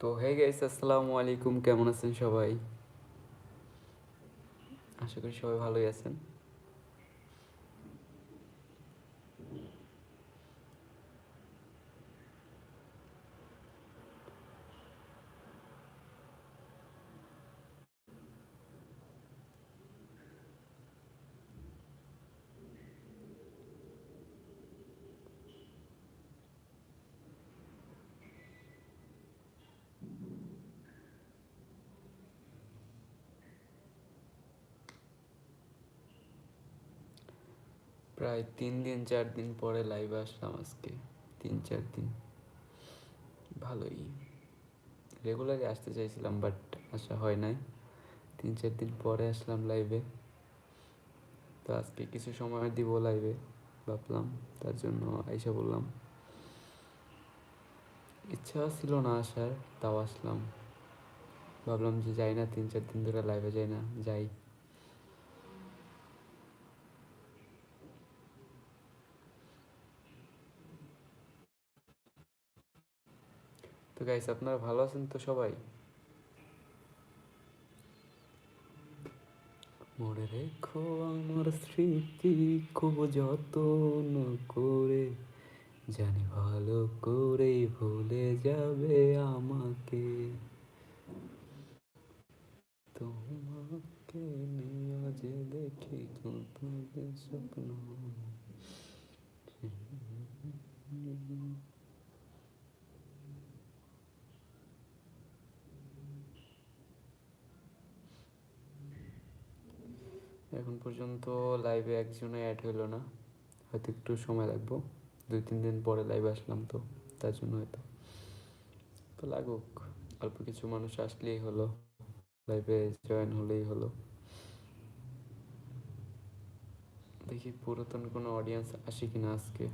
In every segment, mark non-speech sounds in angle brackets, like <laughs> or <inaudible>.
তো hey guys আসসালামু আলাইকুম কেমন আছেন সবাই? আশা করি সবাই ভালোই আছেন। প্রায় তিন দিন, চার দিন পরে লাইভে আসলাম আজকে। তিন, চার দিন। ভালোই। রেগুলারই আসতে চাইছিলাম বাট আসা হয় নাই। তিন, চার দিন পরে আসলাম লাইভে তো আজকে কিছু সময় দিব লাইভে ভাবলাম। তার জন্য আইসা বললাম। ইচ্ছা ছিল না আসার, তাও আসলাম। ভাবলাম যে যাই না, তিন, চার দিন ধরে লাইভে যাই না, যাই। তো গাইস আপনারা ভালো আছেন তো সবাই? মনে রেখো আমার স্মৃতি খুব যত্ন করে, জানি ভালো করে ভুলে যাবে আমাকে। তোমাকে নিয়ে যে দেখি তোমাদের স্বপ্ন। এখন পর্যন্ত লাইভে একজনে অ্যাড হলো না। হয়তো একটু সময় লাগবো। দুই, তিন দিন পরে লাইভে আসলাম তো, তার জন্য হয়তো। তো লাগুক, অল্প কিছু মানুষ আসলেই হলো। লাইভে জয়েন হলেই হলো। দেখি পুরাতন কোনো অডিয়েন্স আসে কিনা আজকে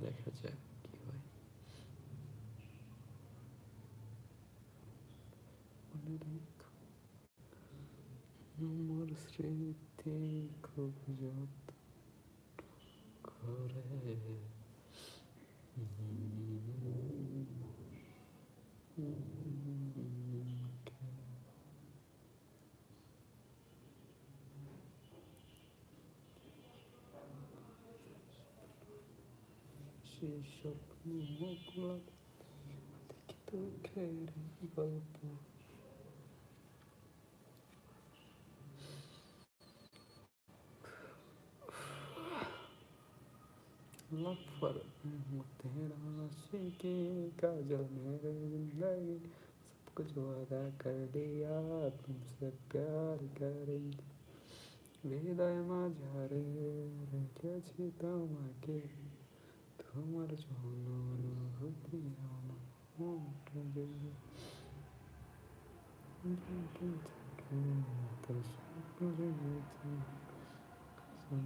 দেখা যাক কি হয় মনে রেখো আমার স্মৃতি খুব যত্ন করে সেই স্বপ্নগুলো দেখি তোকে গল্প लव पर तेरा आशिकी काजल मेरे जिंदगी सब कुछ वादा कर दिया तुमसे प्यार करेंगे হৃদয় মাঝারে রেখেছি তোমাকে তোমার জন্য অনুভূতি আমার মনটা জুড়ে জেগে থাকে তোর স্বপ্ন জেগেছে গাইস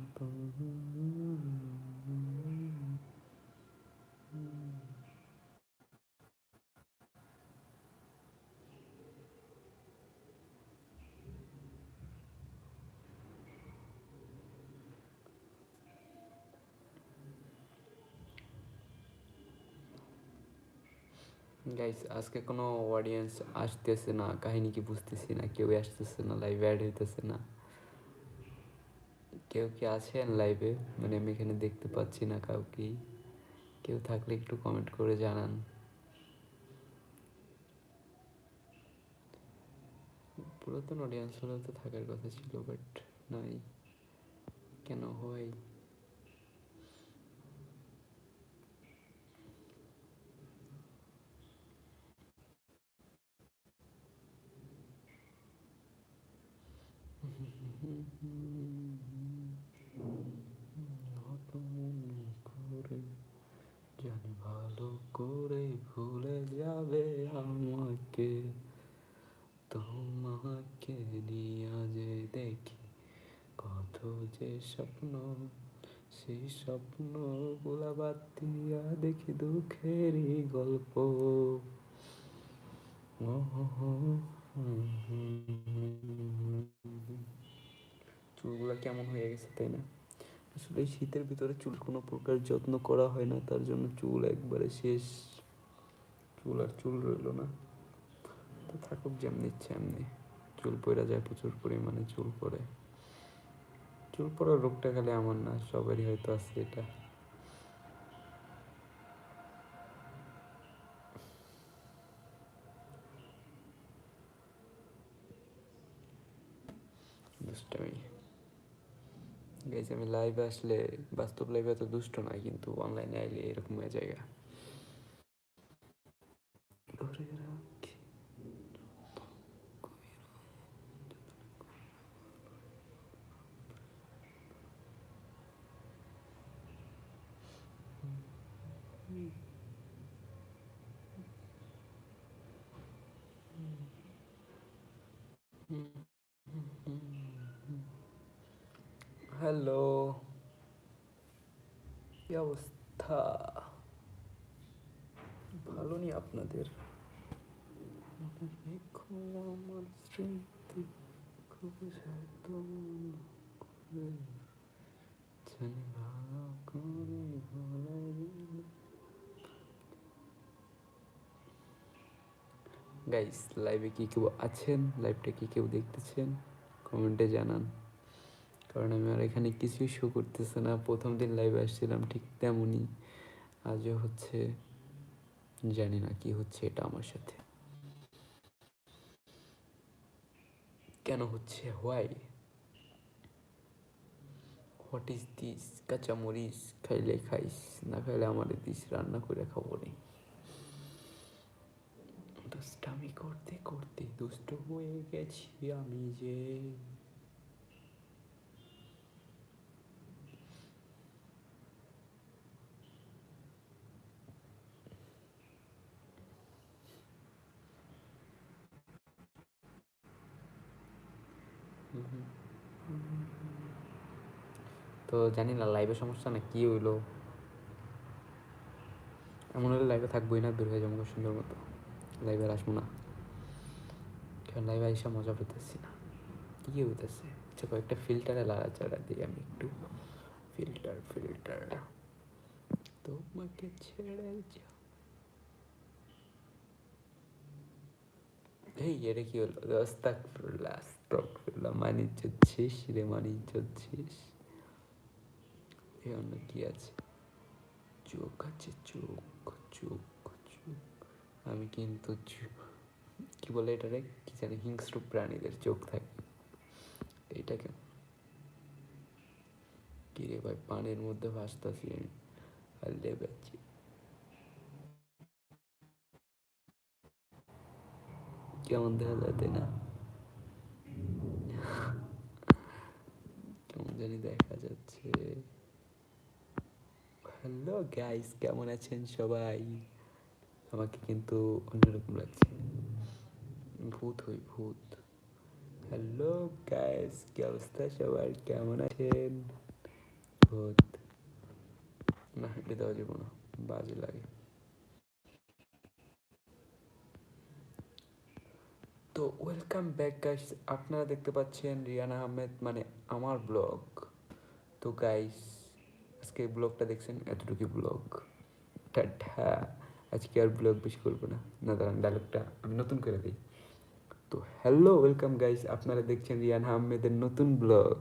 আজকে কোনো অডিয়েন্স আসতেছে না কাহিনী কি বুঝতেছি না কেউ আসতেছে না লাইভে অ্যাড হইতেছে না কেউ কি আছেন লাইভে মানে আমি এখানে দেখতে পাচ্ছি না কাউকে কেউ থাকলে একটু কমেন্ট করে জানান। পুরাতন অডিয়েন্স হলেও তো থাকার কথা ছিল বাট নাই। কেন হয়? নতুন <laughs> করে জানি ভালো করে ভুলে যাবে আমাকে। তোমাকে নিয়ে যে দেখি কত যে স্বপ্ন, সেই স্বপ্নগুলা বাদ দিয়া দেখি দুঃখেরই গল্প। চুলগুলা কেমন হয়ে গেছে তাই না? আসলে শীতের ভিতরে চুল কোনো প্রকার যত্ন করা হয় না, তার জন্য চুল একবারে শেষ। চুল আর চুল রইল না। তো থাকুক যেমনি ইচ্ছে এমনি চুল পড়া যায় প্রচুর পরিমাণে চুল পড়ে। চুল পড়ার রোগটা খালি আমার না, সবারই হয়তো আছে এটা। দুষ্টামি। গাইজ আমি লাইভে আসলে বাস্তব লাইভে তো দুষ্ট নয় কিন্তু অনলাইনে আইলে এরকম হয়ে জায়গা ধরে হ্যালো। কি অবস্থা? ভালো নি আপনাদের? আমার স্মৃতি খুব করে। জানি ভালো করে গাইস লাইভে কি কেউ আছেন? লাইভটা কি কেউ দেখতেছেন? কমেন্টে জানান। কারণ আমি আর এখানে কিছুই শো করতেছে না। প্রথম দিন লাইভে আসছিলাম ঠিক তেমনই। আজও হচ্ছে, জানি না কি হচ্ছে এটা আমার সাথে। কেন হচ্ছে? হোয়াই হোয়াট ইজ দিস কাঁচা মরিচ খাইলে খাইস, না খাইলে আমার দিস, রান্না করে খাব নি। দুষ্টামি করতে করতে দুষ্ট হয়ে গেছি আমি যে। তো জানি না লাইভে সমস্যা না, কি হইল? এমন হলে লাইভে থাকবোই না, বের হয়ে যাব সুন্দর মতো। লাইভে আসব না। কারণ লাইভে আইসা মজা পেতেছি না। কি হইতেছে? আচ্ছা কয়েকটা ফিল্টারে লাড়াচাড়া দিই আমি একটু। ফিল্টার ফিল্টার তোমাকে ছেড়ে যা। এই, এটা কি হলো? আস্তাগফিরুল্লাহ। আস্তাগফিরুল্লাহ মানি চচ্ছিস রে মানি চচ্ছিস এ অন্য কি আছে? চোখ আছে, চোখ চোখ চোখ। আমি কিন্তু কি বলে এটারে? কি জানি, হিংস্র প্রাণীদের চোখ থাকে। এইটাকে কি রে ভাই, পানির মধ্যে ভাসতাছি আমি আর লেবেছি। কেমন দেখা যায় না? জানি দেখা যাচ্ছে। হ্যালো গাইস কেমন আছেন সবাই? আমাকে কিন্তু অন্যরকম লাগছে। ভূত হই ভূত। হ্যালো গাইস কি অবস্থা সবার? কেমন আছেন? ভূত। না, এটা দেওয়া যাব না, বাজে লাগে। তো ওয়েলকাম ব্যাক গাইস আপনারা দেখতে পাচ্ছেন রিয়ানা আহমেদ মানে আমার ব্লগ তো গাইস আজকে ব্লগটা দেখছেন এতটুকু ব্লগ টাটা আজকে আর ব্লগ বেশি করব না। না, দাঁড়ান ডায়লগটা আমি নতুন করে দিই। তো হ্যালো ওয়েলকাম গাইস আপনারা দেখছেন রিয়ানা আহমেদের নতুন ব্লগ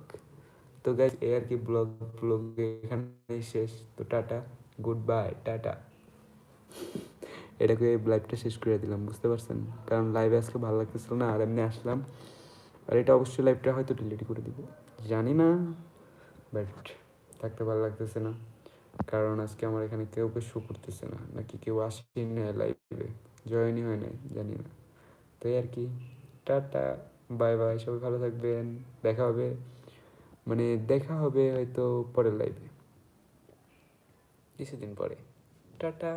তো গাইস এ আর কি ব্লগ ব্লগ এখানে শেষ। তো, টাটা গুড বাই টাটা। এটাকে লাইভটা শেষ করে দিলাম, বুঝতে পারছেন? কারণ লাইভে আজকে ভালো লাগতেছিল না, আর এমনি আসলাম। আর এটা অবশ্যই লাইভটা হয়তো ডিলিট করে দিব। জানি না বাট থাকতে ভালো লাগতেছে না। কারণ আজকে আমার এখানে কেউ কেউ শো করতেছে না, নাকি কেউ আসেনি না লাইভে জয়েনই হয় নাই, জানি না। তো এই আর কি। টাটা বাই বাই সবাই ভালো থাকবেন, দেখা হবে। মানে দেখা হবে হয়তো পরের লাইভে কিছুদিন পরে। টাটা।